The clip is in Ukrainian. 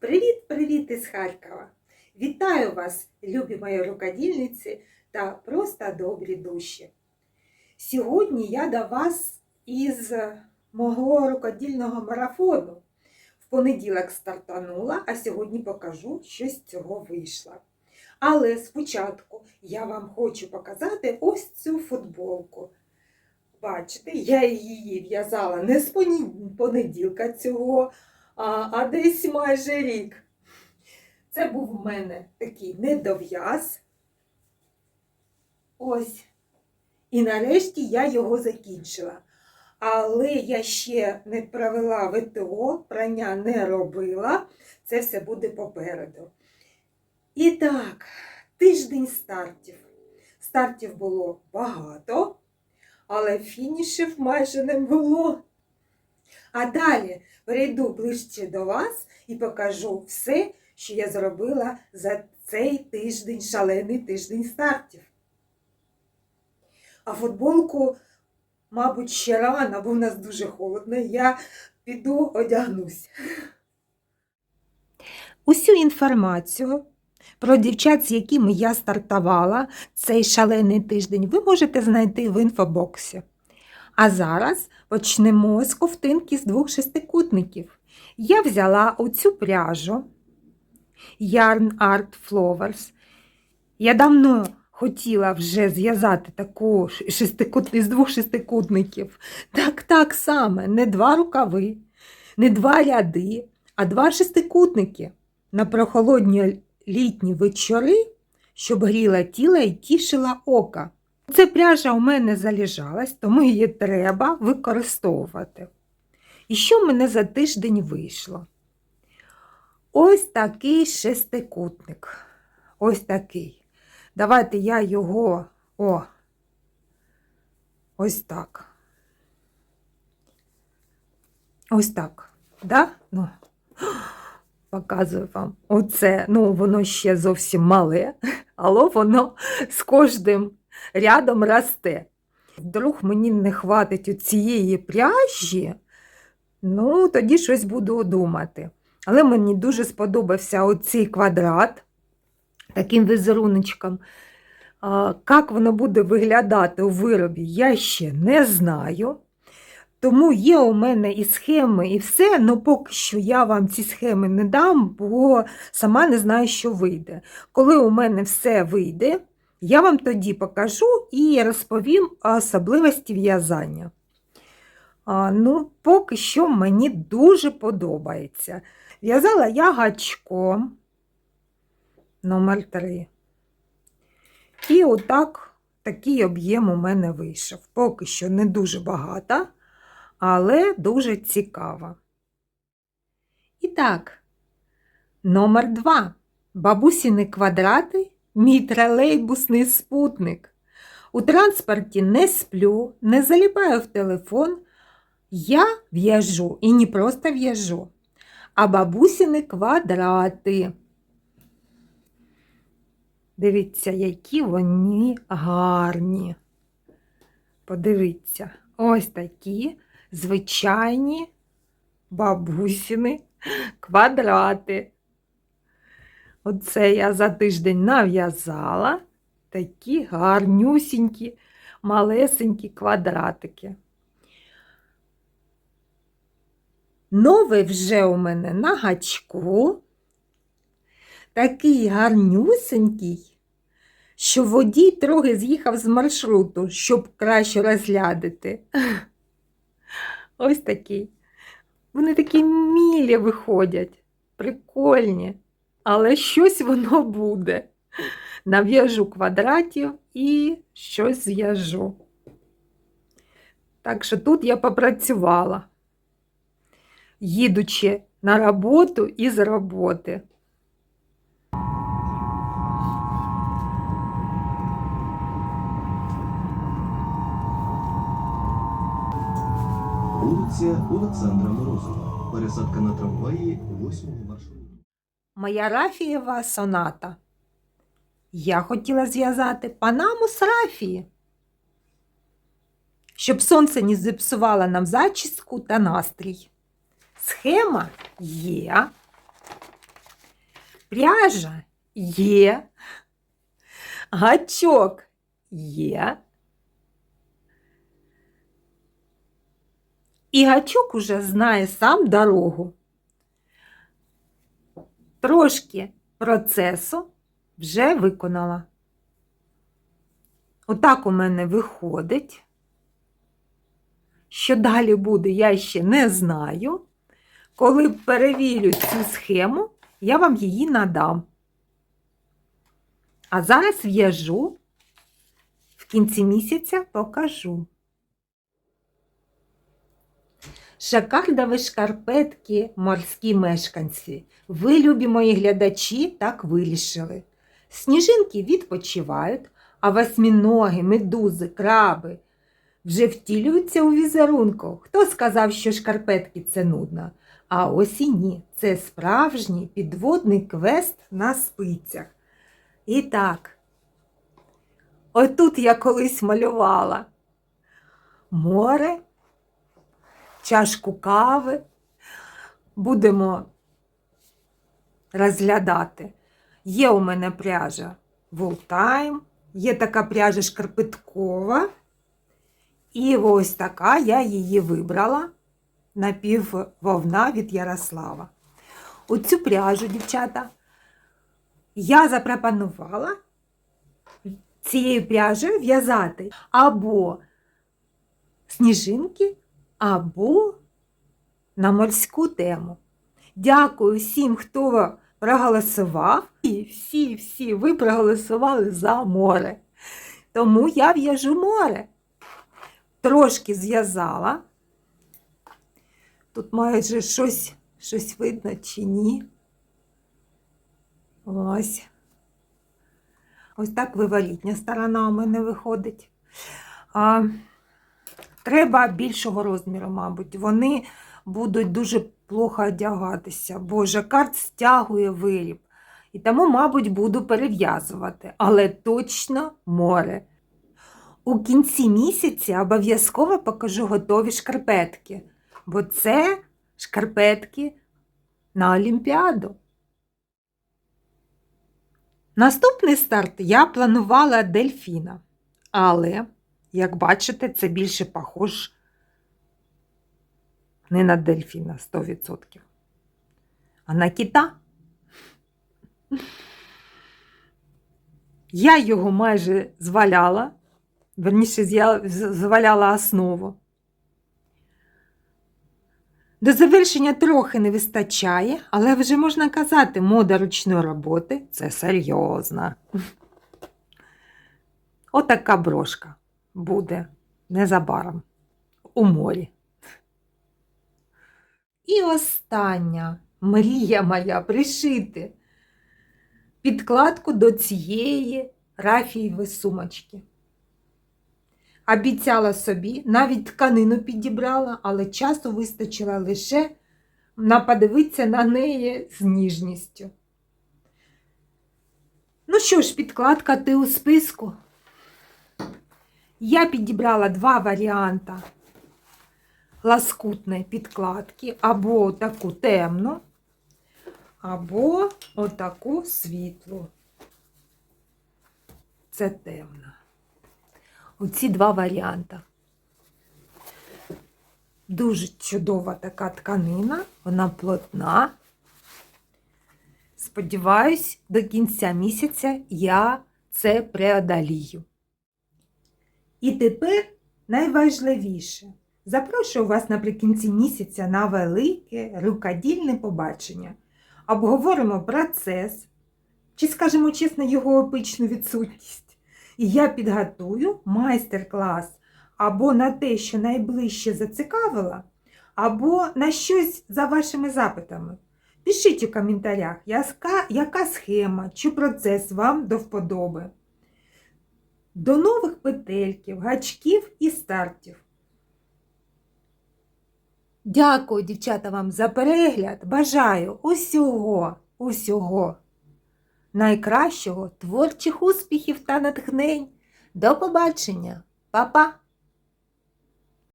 Привіт-привіт із Харкова! Вітаю вас, любі мої рукодільниці та просто добрі душі. Сьогодні я до вас із мого рукодільного марафону. В понеділок стартанула, а сьогодні покажу, що з цього вийшло. Але спочатку я вам хочу показати ось цю футболку. Бачите, я її в'язала не з понеділка цього, а, десь майже рік. Це був у мене такий недов'яз. Ось. І нарешті я його закінчила. Але я ще не провела ВТО, прання не робила. Це все буде попереду. І так, тиждень стартів. Стартів було багато, але фінішів майже не було. А далі перейду ближче до вас і покажу все, що я зробила за цей тиждень, шалений тиждень стартів. А футболку, мабуть, ще рано, бо в нас дуже холодно, я піду одягнусь. Усю інформацію про дівчат, з якими я стартувала цей шалений тиждень, ви можете знайти в інфобоксі. А зараз почнемо з ковтинки з двох шестикутників. Я взяла оцю пряжу Yarn Art Flowers. Я давно хотіла вже зв'язати таку ш- шестикут... з двох шестикутників. Так, так саме, не два рукави, не два ряди, а два шестикутники на прохолодні літні вечори, щоб гріла тіло і тішила ока. Ця пряжа у мене залежалась, тому її треба використовувати. І що в мене за тиждень вийшло? Ось такий шестикутник. Ось такий. Давайте я його. О, ось так. Ось так. Да? Ну, показую вам. Оце, ну, воно ще зовсім мале, але воно з кожним рядом росте. Вдруг мені не хватить цієї пряжі, ну, тоді щось буду думати. Але мені дуже сподобався оцей квадрат таким візеруночком. Як воно буде виглядати у виробі, я ще не знаю. Тому є у мене і схеми, і все, але поки що я вам ці схеми не дам, бо сама не знаю, що вийде. Коли у мене все вийде, я вам тоді покажу і розповім особливості в'язання. Ну, поки що мені дуже подобається. В'язала я гачком номер 3. І отак такий об'єм у мене вийшов. Поки що не дуже багато, але дуже цікаво. І так, номер 2. Бабусіни квадрати, мій тролейбусний спутник. У транспорті не сплю, не заліпаю в телефон. Я в'яжу і не просто в'яжу, а бабусіни квадрати. Дивіться, які вони гарні. Подивіться, ось такі звичайні бабусіни квадрати. Оце я за тиждень нав'язала такі гарнюсінькі, малесенькі квадратики. Новий вже у мене на гачку. Такий гарнюсенький, що водій трохи з'їхав з маршруту, щоб краще розглядати. Ось такий. Вони такі мілі виходять, прикольні, але щось воно буде. Нав'яжу квадратів і щось зв'яжу. Так що тут я попрацювала їдучи на роботу і з роботи. Вулиця Олександра Морозова. Пересадка на трамваї 8 маршруту. Моя Рафієва соната. Я хотіла зв'язати панаму з Рафії, щоб сонце не зіпсувало нам зачіску та настрій. Схема є. Пряжа є, гачок є. І гачок уже знає сам дорогу. Трошки процесу вже виконала. Отак у мене виходить. Що далі буде, я ще не знаю. Коли перевірю цю схему, я вам її надам. А зараз в'яжу, в кінці місяця покажу. Шакардові шкарпетки, морські мешканці. Ви, любі мої глядачі, так вирішили. Сніжинки відпочивають, а восьміноги, медузи, краби вже втілюються у візерунку. Хто сказав, що шкарпетки це нудно? А ось і ні, це справжній підводний квест на спицях. І так, отут я колись малювала море, чашку кави. Будемо розглядати. Є у мене пряжа Волтайм, є така пряжа шкарпеткова. І ось така я її вибрала напіввовна від Ярослава. Оцю пряжу, дівчата, я запропонувала цією пряжею в'язати або сніжинки, або на морську тему. Дякую всім, хто проголосував. І всі-всі ви проголосували за море. Тому я в'яжу море. Трошки зв'язала. Тут майже щось, щось видно чи ні. Ось. Ось так виворітня сторона у мене виходить. А, треба більшого розміру, мабуть. Вони будуть дуже плохо одягатися, бо жакард стягує виріб. І тому, мабуть, буду перев'язувати, але точно море. У кінці місяця обов'язково покажу готові шкарпетки, бо це шкарпетки на Олімпіаду. Наступний старт я планувала дельфіна, але, як бачите, це більше похож не на дельфіна 100%, а на кита. Я його майже зваляла, верніше, зваляла основу. До завершення трохи не вистачає, але вже можна казати, мода ручної роботи це серйозно. Отака брошка буде незабаром у морі. І остання мрія моя пришити підкладку до цієї рафієвої сумочки. Обіцяла собі, навіть тканину підібрала, але часу вистачило лише на подивитися на неї з ніжністю. Ну що ж, підкладка ти у списку. Я підібрала два варіанти ласкутної підкладки, або таку темну, або отаку світлу. Це темна. Оці два варіанти. Дуже чудова така тканина, вона плотна. Сподіваюсь, до кінця місяця я це преодолію. І тепер найважливіше. Запрошую вас наприкінці місяця на велике рукодільне побачення. Обговоримо процес, чи, скажімо чесно, його опичну відсутність. І я підготую майстер-клас або на те, що найближче зацікавило, або на щось за вашими запитами. Пишіть у коментарях, яка схема чи процес вам до вподоби. До нових петельків, гачків і стартів. Дякую, дівчата, вам за перегляд. Бажаю усього, усього найкращого, творчих успіхів та натхнень. До побачення, Па-па!